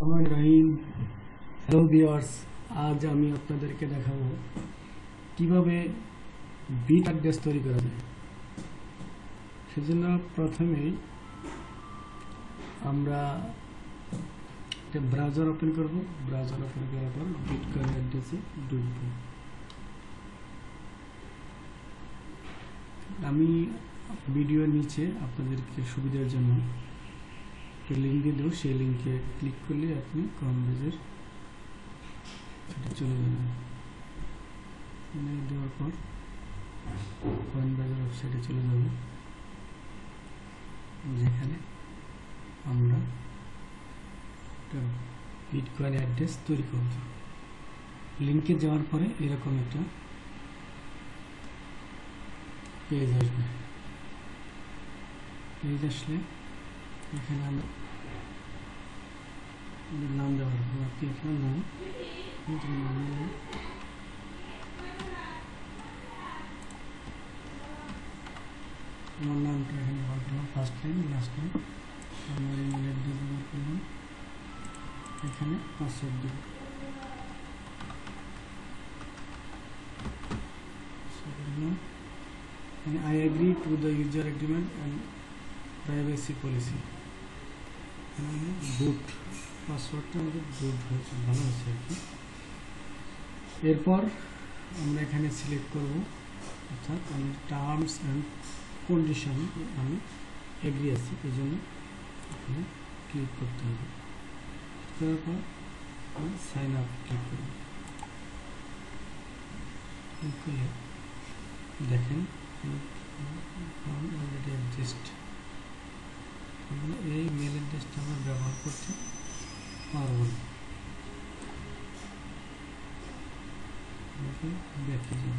রহমান রহিম hello viewers আজ আমি আপনাদেরকে দেখাবো কীভাবে বিট অ্যাড্রেস তৈরি করা যায়। সেজন্য প্রথমেই আমরা একটা ব্রাউজার ওপেন করব। ব্রাউজার ওপেন করার পর বিটকয়েন অ্যাড্রেসে ঢুকব। আমি ভিডিওর নিচে আপনাদেরকে সুবিধার জন্য একটা লিঙ্ক দিয়ে দেবো, সেই লিঙ্কে ক্লিক করলে আপনি কমবেজের সেটা চলে যাবেন দেওয়ার পর কয়েনবাজার ওয়েবসাইটে চলে যাব, যেখানে আমরা বিটকয়েন অ্যাড্রেস তৈরি করব। লিঙ্কে যাওয়ার পরে এরকম একটা পেজ আসবে। পেজ আসলে এখানে আমরা আমাদের নাম দেওয়ার হবে আপনি এখানে নাম নিজের নাম দেবেন। আমার নামটা এখানে ব্যবহার করলাম ফার্স্ট টাইম লাস্ট টাইম আমার ইমেল অ্যাড্রেস ব্যবহার করলাম এখানে পাসওয়ার্ড দেব and I agree to the user agreement and privacy policy বুট, পাসওয়ার্ডটা আমাদের বুট হয়েছে, ভালো হয়েছে আর কি। এরপর আমরা এখানে সিলেক্ট করব, অর্থাৎ আমি টার্মস অ্যান্ড কন্ডিশন আমি এগ্রি আছি, এই জন্য এখানে ক্লিক করতে হবে। করার পর আমি সাইন আপ ক্লিক করব। দেখেন অলরেডি অ্যাডজাস্ট আমরা এই মেল অ্যাড্রেসটা আমরা ব্যবহার করতে পারব না ব্যাকে যাব।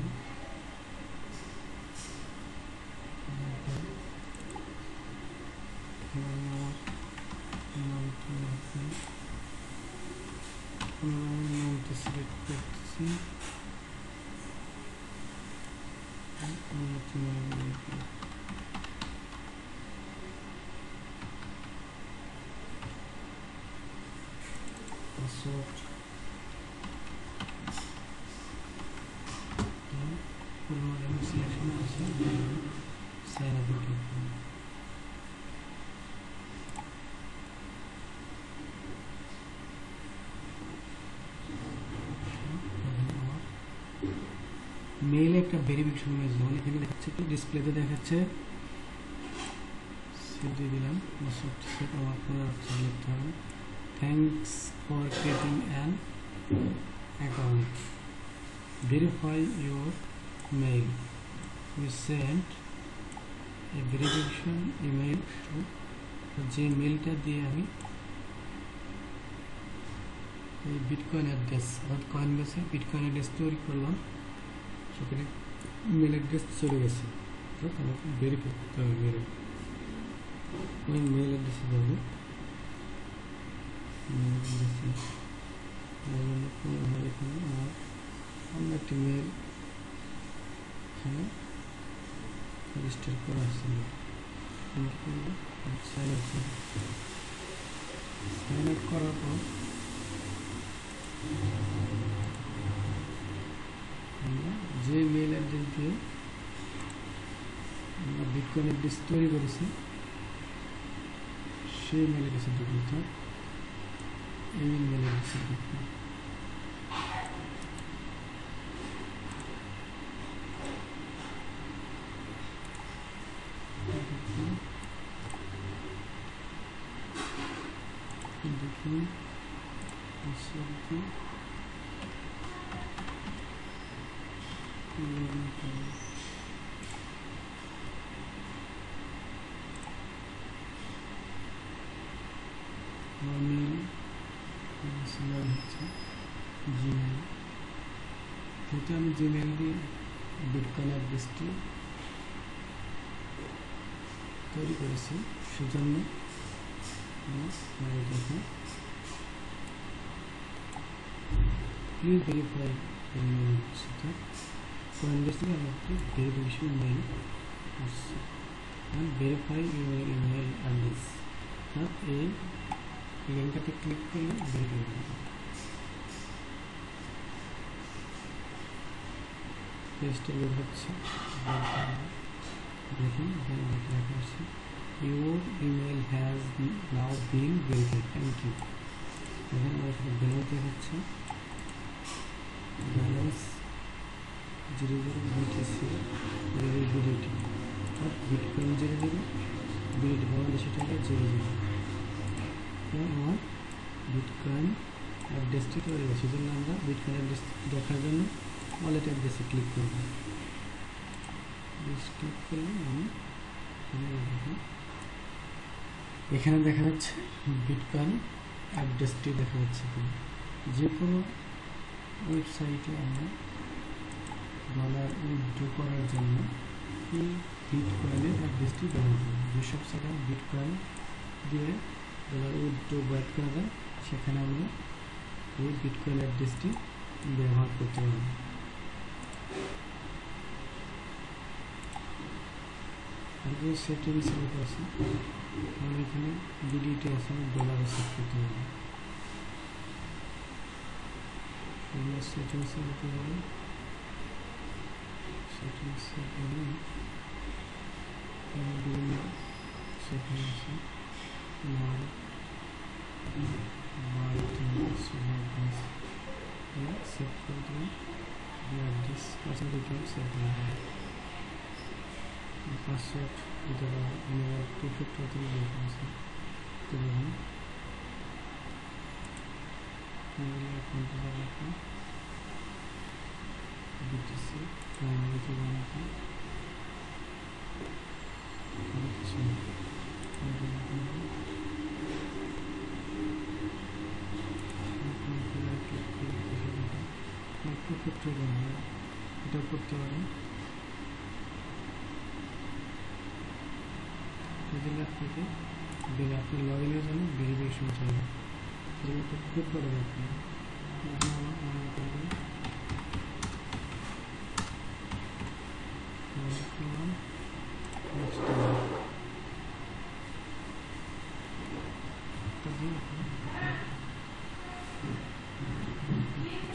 সাইন আপে ক্লিক করব মেইলে একটা ভেরিফিকেশন মেসেজ মানে এখানে দেখাচ্ছে কি ডিসপ্লেতে দেখাচ্ছে। সেট দিয়ে দিলাম। সেট আমার করে লিখতে হবে thanks for creating an account verify your mail we send a verification email to যে মেলটা দিয়ে আমি এই বিটকয়েন অ্যাড্রেস অর্থাৎ কয়েন বেসে বিটকয়েন অ্যাড্রেস তৈরি করলাম। সেখানে মেল অ্যাড্রেস চলে গেছে। অর্থাৎ আমাকে ভেরিফাই করতে হবে মেরে আমি মেল অ্যাড্রেসে যাব। আমার অন্য একটি মেল এখানে রেজিস্টার করা ছিল সাইন আপ সাইন আপ করার পর আমরা যে মেল অ্যাড্রেস দিয়ে আমরা বিটকয়েন অ্যাড্রেস তৈরি করেছি সেই মেল অ্যাড্রেসে ঢুকবো অর্থাৎ এই মেল অ্যাড্রেসে ঢুকবো দেখুন পাসওয়ার্ডটি অনিল সিলার হচ্ছে জিমেল যেহেতু আমি জিমেল দিয়ে বিটকয়েন অ্যাড্রেসটি তৈরি করেছি, সেজন্য দেখুন প্লিজ ভেরিফাই সেটা কয়েন থেকে আমি একটি ভেরিফিকেশন মেইল আসছে। and verify your email এই লিঙ্কটাতে ক্লিক করলে পেজটা লোড হচ্ছে, দেখুন, এখানে লেখা আছে your email has now been verified thank you এখানে আমার ব্যালেন্স দেখাচ্ছে balance zero zero BTC BDT অর্থাৎ bitcoin zero zero BDT Bangladeshi taka zero zero আমার বিটকয়েন অ্যাড্রেসটি তৈরি হয়েছে সেজন্য আমরা বিটকয়েন অ্যাড্রেস দেখার জন্য ওয়ালেট অ্যাড্রেসে ক্লিক করব। ক্লিক করলে আমি এখানে দেখা যাচ্ছে বিটকয়েন অ্যাড্রেসটি দেখা যাচ্ছে যে কোনো ওয়েবসাইটে আমরা ডলার উইথড্র করার জন্য এই বিটকয়েনের অ্যাড্রেসটি ব্যবহার করব। যেসব জায়গায় বিটকয়েন দিয়ে ডলার উইথড্র ব্যাট করা যায়, সেখানে আমরা এই বিটকয়েন অ্যাড্রেসটি ব্যবহার করতে পারব। তারপরে সেটিংস আছে আমার এখানে বিডিটি আছে আমি ডলারে সেট করতে পারব সেটিংসে যেতে পারি সেটিংসে গেলে বিভিন্ন সেটিং আছে মাল সেভ করে দিলাম অ্যাড্রেস পার্সোনাল ডিটেলস সেভ করে দিলাম পাসওয়ার্ড দিতে পারব ইমেল টু ফ্যাক্টর থেকে বের করেছি দিতে পারবেন ইমেল অ্যাকাউন্টে যাব এখন বিটিসি প্রাইমারিতে যাব এখন অনেক ফ্যাক্টর এটা করতে ডিলার থেকে দিলে আপনি লগ ভেরিফিকেশন করে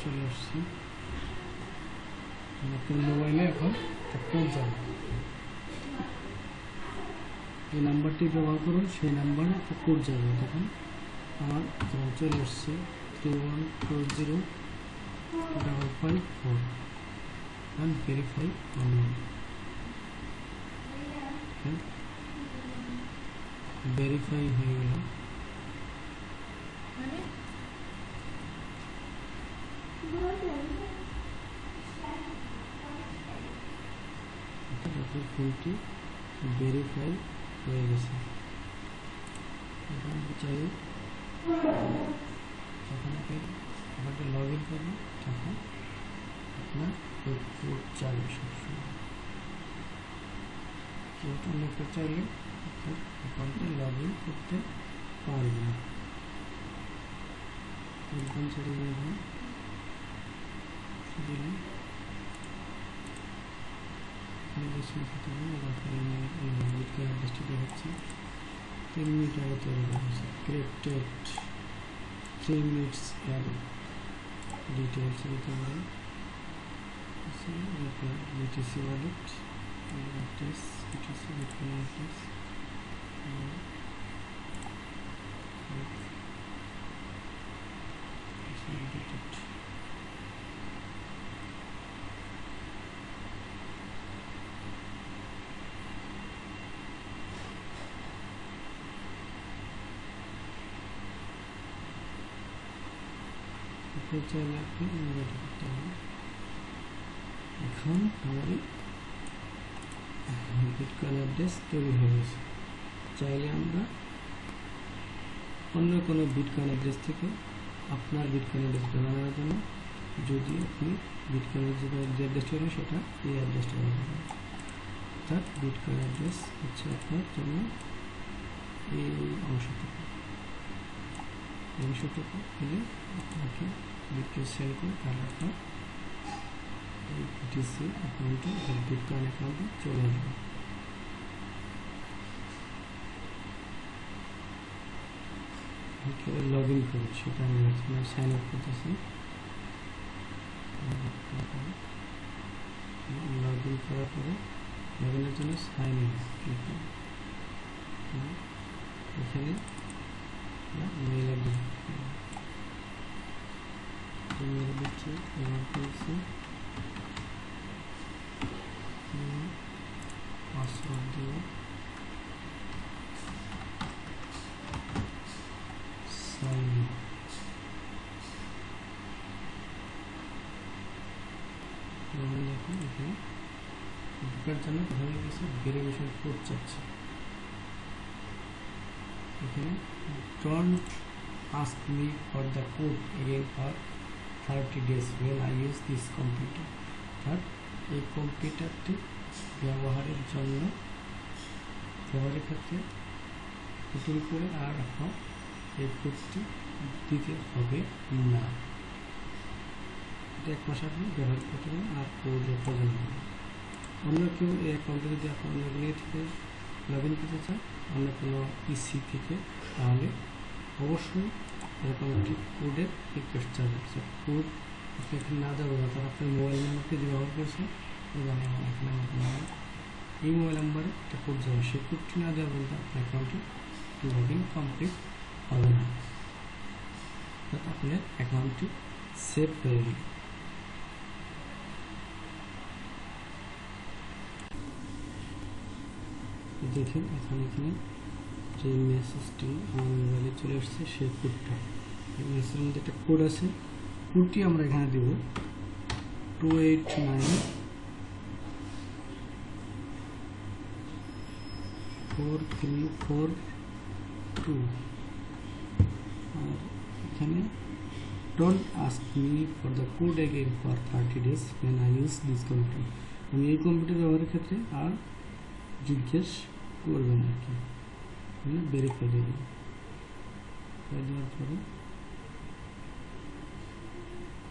চলে আসছি আপনার মোবাইলে এখন কোড যাবে যে নাম্বারটি ব্যবহার করুন সেই নাম্বারে একটা কোড যাবে তখন আমার যেমন চলে এসছে three one four zero double five four and verify online verify হয়ে গেল আপনার ফোনটি ভেরিফাই হয়ে গেছে। চাই আপনাকে লগ ইন করবেন, তখন আপনার কোড চাইবে সবসময়। অন্য কেউ চাইলে আপনার অ্যাকাউন্টে লগ ইন করতে পারবে না একদম ছেড়ে দেবেন দিলাম নির্দেশন করতে হবে তারপরে বিটকয়েন অ্যাড্রেসটি দেখাচ্ছে তিন মিনিট আগে তৈরি করা হয়েছে ক্রিপ্টেড থ্রি মিনিটস অ্যাড ডিটেলস দিতে পারেন BTC wallet address BTC bitcoin address চাইলে আপনি ইনভাইট করতে হবে? এখন আমার বিটকয়েন অ্যাড্রেস তৈরি হয়ে চাইলে আমরা অন্য কোনো বিটকয়েন অ্যাড্রেস থেকে আপনার বিটকয়েন অ্যাড্রেস বানানোর জন্য যদি আপনি বিটকয়েনের যে অ্যাড্রেস তৈরি সেটা এই অ্যাড্রেসটা ব্যবহার অর্থাৎ বিটকয়েন অ্যাড্রেস হচ্ছে আপনার জন্য এই অংশটুকু। অংশটুকু হলে আপনাকে বিটকয়েন সেল করে তাহলে আপনার বিটিসি অ্যাকাউন্টে বিটকয়েন অ্যাকাউন্টে চলে আসবে। লগ ইন করব সেটা আমি সাইন আপ করতেছি। লগ ইন করার পরে লগ ইনের জন্য সাইন ইন ক্লিক এখানে মেল আইডি মেল দিচ্ছি ব্যবহার করেছি পাসওয়ার্ড দিব সাইন ইন যেমন দেখুন এখানে ঢোকার জন্য হয়ে গেছে ভেরিফিকেশন কোড চাচ্ছে এখানে don't ask me for the code again for thirty days when I use this computer অর্থাৎ এই কম্পিউটারটি ব্যবহারের জন্য ব্যবহারের ক্ষেত্রে নতুন করে আর এখন এই কোডটি দিতে হবে না এটা এক মাস আপনি ব্যবহার করতে পারেন আর কোডের প্রয়োজন হবে। অন্য কেউ এই অ্যাকাউন্টে যদি আপনার ইয়ে থেকে লগ ইন করতে চান অন্য কোনো পিসি থেকে, তাহলে অবশ্যই এরকম একটি কোডের রিকোয়েস্ট যাবে সে কোড আপনি এখানে না যাবে না তাহলে আপনার মোবাইল নাম্বারটি যে ব্যবহার করছেন এবং এখানে আমার মোবাইল এই মোবাইল নাম্বারে একটা কোড যাবে সেই কোডটি না দেওয়া পর্যন্ত আপনার অ্যাকাউন্টে লগ ইন কমপ্লিট হবে না অর্থাৎ আপনার অ্যাকাউন্টটি সেভ হয়ে গেল দেখেন এখন এখানে যে মেসেজটি আমার মোবাইলে চলে আসছে সেই কোডটা এই মেসেজের মধ্যে একটা কোড আছে কোডটি আমরা এখানে দেব। Two eight nine four three four two আর এখানে don't ask me for the code again for thirty days when I use this computer আমি এই কম্পিউটার ব্যবহারের ক্ষেত্রে আর জিজ্ঞেস করবেন আর কি। মানে ভেরিফাই দেবেন ভেরিফাই দেওয়ার পরে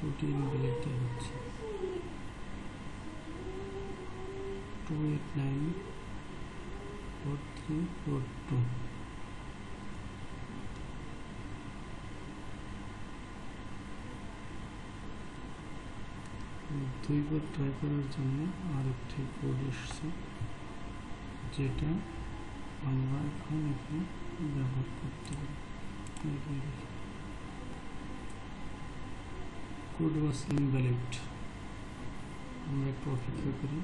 ওটি ইনভ্যালিড হচ্ছে। Two eight nine four three four two দুইবার ট্রাই করার জন্য আরেকটি কোড এসছে, যেটা আমরা এখন এখানে ব্যবহার করতে পারি কোড ওয়াজ ইনভ্যালিড আমরা একটু অপেক্ষা করি